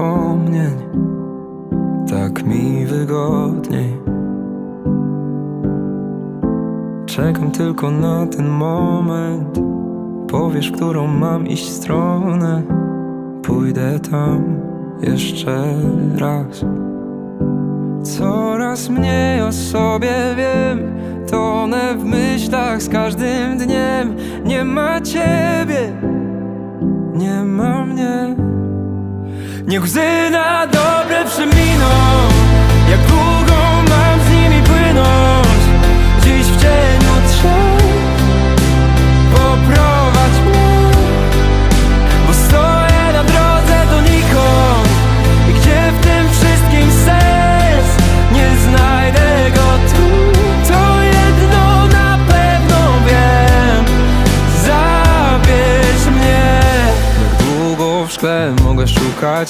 wspomnień Tak mi wygodniej. Czekam tylko na ten moment. Powiesz, którą mam iść stronę. Pójdę tam jeszcze raz. Coraz mniej o sobie wiem. Tonę w myślach z każdym dniem. Nie ma ciebie Nie ma mnie Niech łzy na dobre przeminą. Jak długo mam z nimi płynąć? Dziś w cieniu trzech Poprowadź mnie. Bo stoję na drodze do nikąd. I gdzie w tym wszystkim sens? Nie znajdę go tu. To jedno na pewno wiem. Zabierz mnie. Jak długo w szkle mogę szukać?